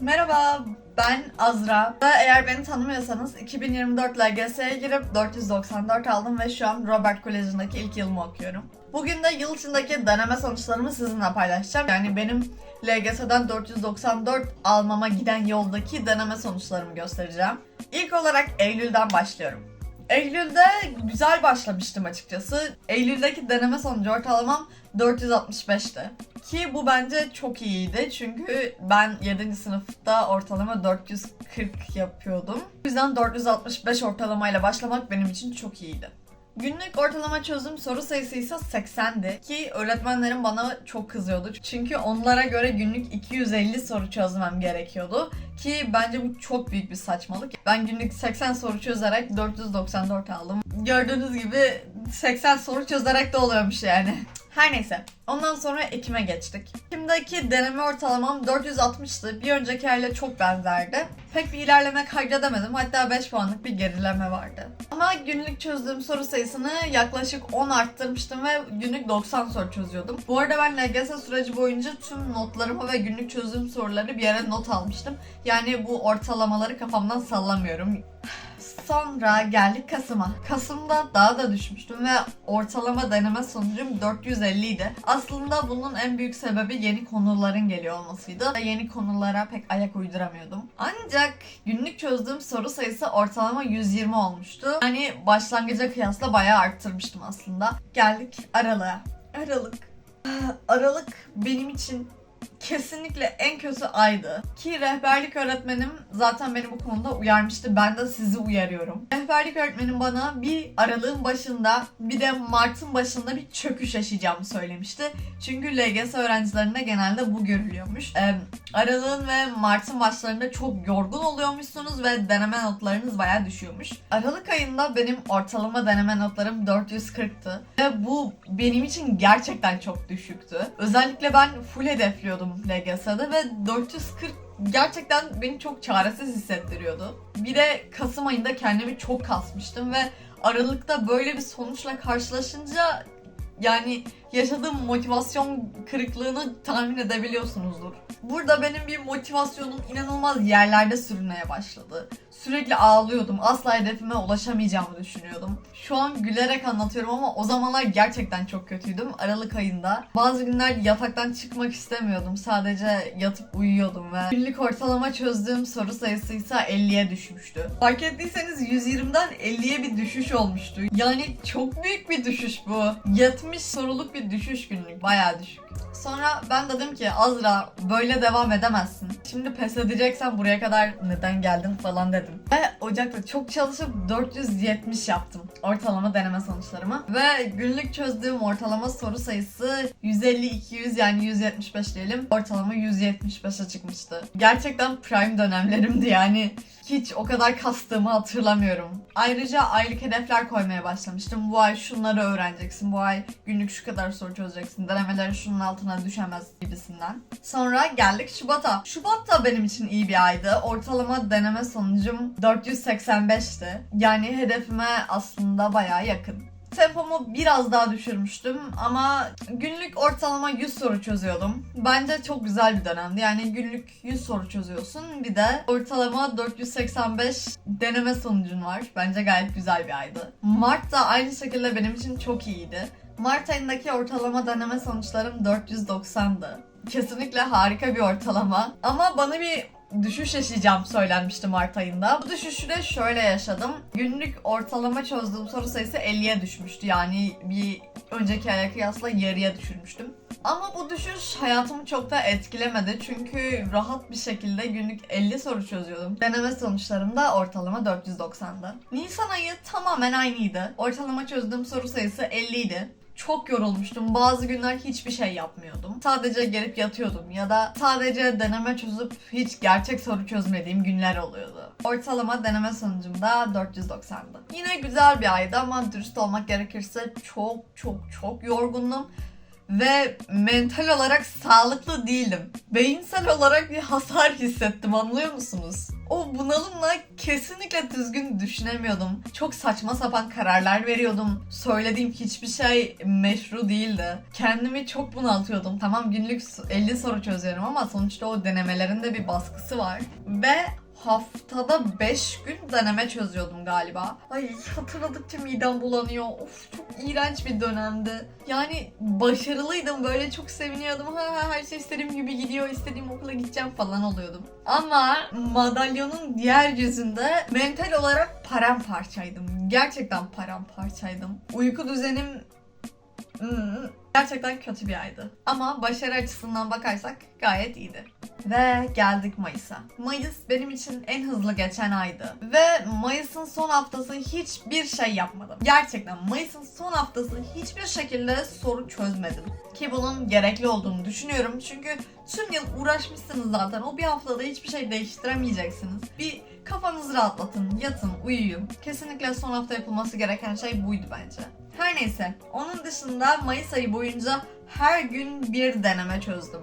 Merhaba, ben Azra. Eğer beni tanımıyorsanız 2024 LGS'ye girip 494 aldım ve şu an Robert Koleji'ndeki ilk yılımı okuyorum. Bugün de yıl içindeki deneme sonuçlarımı sizinle paylaşacağım. Yani benim LGS'den 494 almama giden yoldaki deneme sonuçlarımı göstereceğim. İlk olarak Eylül'den başlıyorum. Eylül'de güzel başlamıştım açıkçası. Eylül'deki deneme sonucu ortalamam 465'ti. Ki bu bence çok iyiydi çünkü ben 7. sınıfta ortalama 440 yapıyordum. O yüzden 465 ortalamayla başlamak benim için çok iyiydi. Günlük ortalama çözüm soru sayısı ise 80'di ki öğretmenlerim bana çok kızıyordu. Çünkü onlara göre günlük 250 soru çözmem gerekiyordu. Ki bence bu çok büyük bir saçmalık. Ben günlük 80 soru çözerek 494 aldım. Gördüğünüz gibi 80 soru çözerek de oluyormuş yani. Her neyse. Ondan sonra Ekim'e geçtik. Ekim'deki deneme ortalamam 460'tı. Bir önceki ayla çok benzerdi. Pek bir ilerleme kaydedemedim. Hatta 5 puanlık bir gerileme vardı. Ama günlük çözdüğüm soru sayısını yaklaşık 10 arttırmıştım ve günlük 90 soru çözüyordum. Bu arada ben LGS süreci boyunca tüm notlarımı ve günlük çözdüğüm soruları bir yere not almıştım. Yani bu ortalamaları kafamdan sallamıyorum. Sonra geldik Kasım'a. Kasım'da daha da düşmüştüm ve ortalama deneme sonucum 450 idi. Aslında bunun en büyük sebebi yeni konuların geliyor olmasıydı. Yeni konulara pek ayak uyduramıyordum. Ancak günlük çözdüğüm soru sayısı ortalama 120 olmuştu. Yani başlangıca kıyasla bayağı arttırmıştım aslında. Geldik Aralık'a. Aralık. Aralık benim için kesinlikle en kötü aydı. Ki rehberlik öğretmenim zaten beni bu konuda uyarmıştı. Ben de sizi uyarıyorum. Rehberlik öğretmenim bana bir aralığın başında bir de Mart'ın başında bir çöküş yaşayacağımı söylemişti. Çünkü LGS öğrencilerinde genelde bu görülüyormuş. Ee, aralığın ve Mart'ın başlarında çok yorgun oluyormuşsunuz ve deneme notlarınız bayağı düşüyormuş. Aralık ayında benim ortalama deneme notlarım 440'tı. Ve bu benim için gerçekten çok düşüktü. Özellikle ben full hedefliyordum LGS'de ve 440 gerçekten beni çok çaresiz hissettiriyordu. Bir de Kasım ayında kendimi çok kasmıştım ve Aralık'ta böyle bir sonuçla karşılaşınca yani yaşadığım motivasyon kırıklığını tahmin edebiliyorsunuzdur. Burada benim bir motivasyonum inanılmaz yerlerde sürünmeye başladı. Sürekli ağlıyordum. Asla hedefime ulaşamayacağımı düşünüyordum. Şu an gülerek anlatıyorum ama o zamanlar gerçekten çok kötüydüm. Aralık ayında. Bazı günler yataktan çıkmak istemiyordum. Sadece yatıp uyuyordum ve günlük ortalama çözdüğüm soru sayısı ise 50'ye düşmüştü. Fark ettiyseniz 120'den 50'ye bir düşüş olmuştu. Yani çok büyük bir düşüş bu. 70 soruluk bir düşüş günlük. Bayağı düşük. Sonra ben dedim ki Azra böyle devam edemezsin. Şimdi pes edeceksen buraya kadar neden geldin falan dedim. Ve Ocak'ta çok çalışıp 470 yaptım ortalama deneme sonuçlarımı. Ve günlük çözdüğüm ortalama soru sayısı 150-200 yani 175 diyelim. Ortalama 175'e çıkmıştı. Gerçekten prime dönemlerimdi yani. Hiç o kadar kastığımı hatırlamıyorum. Ayrıca aylık hedefler koymaya başlamıştım. Bu ay şunları öğreneceksin. Bu ay günlük şu kadar soru çözeceksin. Denemelerin şunun altına düşemez gibisinden. Sonra geldik Şubat'a. Şubat da benim için iyi bir aydı. Ortalama deneme sonucum 485'ti. Yani hedefime aslında bayağı yakın. Tempomu biraz daha düşürmüştüm ama günlük ortalama 100 soru çözüyordum. Bence çok güzel bir dönemdi. Yani günlük 100 soru çözüyorsun. Bir de ortalama 485 deneme sonucun var. Bence gayet güzel bir aydı. Mart da aynı şekilde benim için çok iyiydi. Mart ayındaki ortalama deneme sonuçlarım 490'dı. Kesinlikle harika bir ortalama. Ama bana bir düşüş yaşayacağım söylenmişti Mart ayında. Bu düşüşü de şöyle yaşadım. Günlük ortalama çözdüğüm soru sayısı 50'ye düşmüştü. Yani bir önceki aya kıyasla yarıya düşürmüştüm. Ama bu düşüş hayatımı çok da etkilemedi. Çünkü rahat bir şekilde günlük 50 soru çözüyordum. Deneme sonuçlarım da ortalama 490'dı. Nisan ayı tamamen aynıydı. Ortalama çözdüğüm soru sayısı 50 idi çok yorulmuştum. Bazı günler hiçbir şey yapmıyordum. Sadece gelip yatıyordum ya da sadece deneme çözüp hiç gerçek soru çözmediğim günler oluyordu. Ortalama deneme sonucum da 490'dı. Yine güzel bir aydı ama dürüst olmak gerekirse çok çok çok yorgundum. Ve mental olarak sağlıklı değilim. Beyinsel olarak bir hasar hissettim anlıyor musunuz? O bunalımla kesinlikle düzgün düşünemiyordum. Çok saçma sapan kararlar veriyordum. Söylediğim hiçbir şey meşru değildi. Kendimi çok bunaltıyordum. Tamam günlük 50 soru çözüyorum ama sonuçta o denemelerin de bir baskısı var. Ve haftada 5 gün deneme çözüyordum galiba. Ay hatırladıkça midem bulanıyor. Of çok iğrenç bir dönemdi. Yani başarılıydım böyle çok seviniyordum. Ha, ha, her şey istediğim gibi gidiyor. istediğim okula gideceğim falan oluyordum. Ama madalyonun diğer yüzünde mental olarak paramparçaydım. Gerçekten paramparçaydım. Uyku düzenim Hmm, gerçekten kötü bir aydı. Ama başarı açısından bakarsak gayet iyiydi. Ve geldik Mayıs'a. Mayıs benim için en hızlı geçen aydı. Ve Mayıs'ın son haftası hiçbir şey yapmadım. Gerçekten Mayıs'ın son haftası hiçbir şekilde soru çözmedim. Ki bunun gerekli olduğunu düşünüyorum. Çünkü tüm yıl uğraşmışsınız zaten. O bir haftada hiçbir şey değiştiremeyeceksiniz. Bir kafanızı rahatlatın, yatın, uyuyun. Kesinlikle son hafta yapılması gereken şey buydu bence. Her neyse, onun dışında Mayıs ayı boyunca her gün bir deneme çözdüm.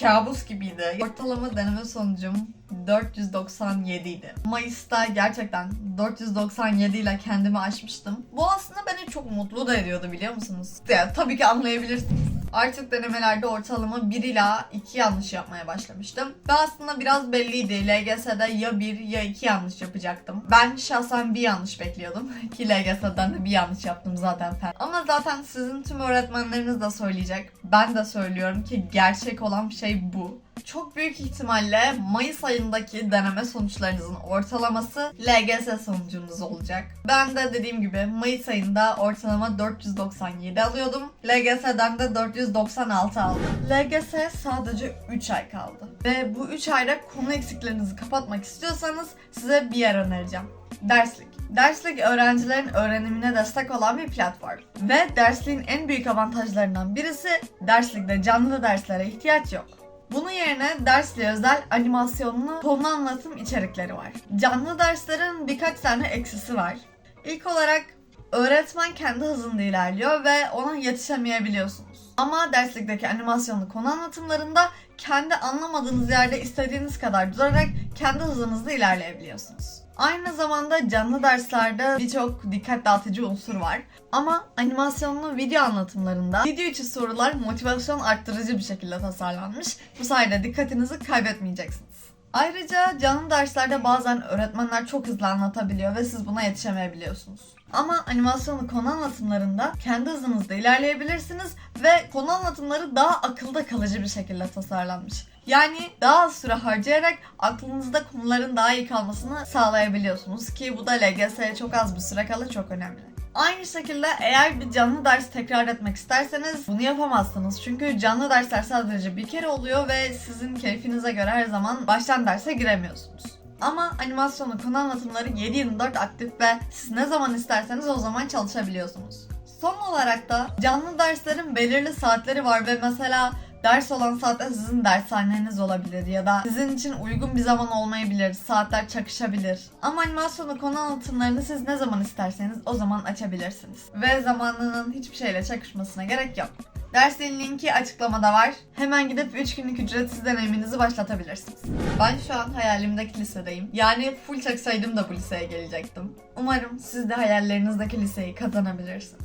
Kabus gibiydi. Ortalama deneme sonucum 497 idi. Mayıs'ta gerçekten 497 ile kendimi aşmıştım. Bu aslında beni çok mutlu da ediyordu biliyor musunuz? Ya, tabii ki anlayabilirsiniz. Artık denemelerde ortalama 1 ila 2 yanlış yapmaya başlamıştım. Ve aslında biraz belliydi. LGS'de ya 1 ya 2 yanlış yapacaktım. Ben şahsen bir yanlış bekliyordum. Ki LGS'den de bir yanlış yaptım zaten. Ama zaten sizin tüm öğretmenleriniz de söyleyecek. Ben de söylüyorum ki gerçek olan şey bu. Çok büyük ihtimalle Mayıs ayındaki deneme sonuçlarınızın ortalaması LGS sonucunuz olacak. Ben de dediğim gibi Mayıs ayında ortalama 497 alıyordum. LGS'den de 496 aldım. LGS sadece 3 ay kaldı. Ve bu 3 ayda konu eksiklerinizi kapatmak istiyorsanız size bir yer önereceğim. Derslik. Derslik öğrencilerin öğrenimine destek olan bir platform. Ve dersliğin en büyük avantajlarından birisi derslikte canlı derslere ihtiyaç yok. Bunun yerine dersle özel animasyonlu konu anlatım içerikleri var. Canlı derslerin birkaç tane eksisi var. İlk olarak öğretmen kendi hızında ilerliyor ve ona yetişemeyebiliyorsunuz. Ama derslikteki animasyonlu konu anlatımlarında kendi anlamadığınız yerde istediğiniz kadar durarak kendi hızınızda ilerleyebiliyorsunuz. Aynı zamanda canlı derslerde birçok dikkat dağıtıcı unsur var. Ama animasyonlu video anlatımlarında video içi sorular motivasyon arttırıcı bir şekilde tasarlanmış. Bu sayede dikkatinizi kaybetmeyeceksiniz. Ayrıca canlı derslerde bazen öğretmenler çok hızlı anlatabiliyor ve siz buna yetişemeyebiliyorsunuz. Ama animasyonlu konu anlatımlarında kendi hızınızda ilerleyebilirsiniz ve konu anlatımları daha akılda kalıcı bir şekilde tasarlanmış. Yani daha az süre harcayarak aklınızda konuların daha iyi kalmasını sağlayabiliyorsunuz ki bu da LGS'ye çok az bir süre kala çok önemli. Aynı şekilde eğer bir canlı ders tekrar etmek isterseniz bunu yapamazsınız. Çünkü canlı dersler sadece bir kere oluyor ve sizin keyfinize göre her zaman baştan derse giremiyorsunuz. Ama animasyonlu konu anlatımları 7-24 aktif ve siz ne zaman isterseniz o zaman çalışabiliyorsunuz. Son olarak da canlı derslerin belirli saatleri var ve mesela ders olan saatte sizin dershaneniz olabilir ya da sizin için uygun bir zaman olmayabilir, saatler çakışabilir. Ama animasyonlu konu anlatımlarını siz ne zaman isterseniz o zaman açabilirsiniz. Ve zamanının hiçbir şeyle çakışmasına gerek yok. Dersin linki açıklamada var. Hemen gidip 3 günlük ücretsiz deneyiminizi başlatabilirsiniz. Ben şu an hayalimdeki lisedeyim. Yani full çaksaydım da bu liseye gelecektim. Umarım siz de hayallerinizdeki liseyi kazanabilirsiniz.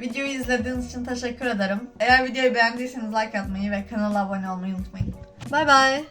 Videoyu izlediğiniz için teşekkür ederim. Eğer videoyu beğendiyseniz like atmayı ve kanala abone olmayı unutmayın. Bay bay.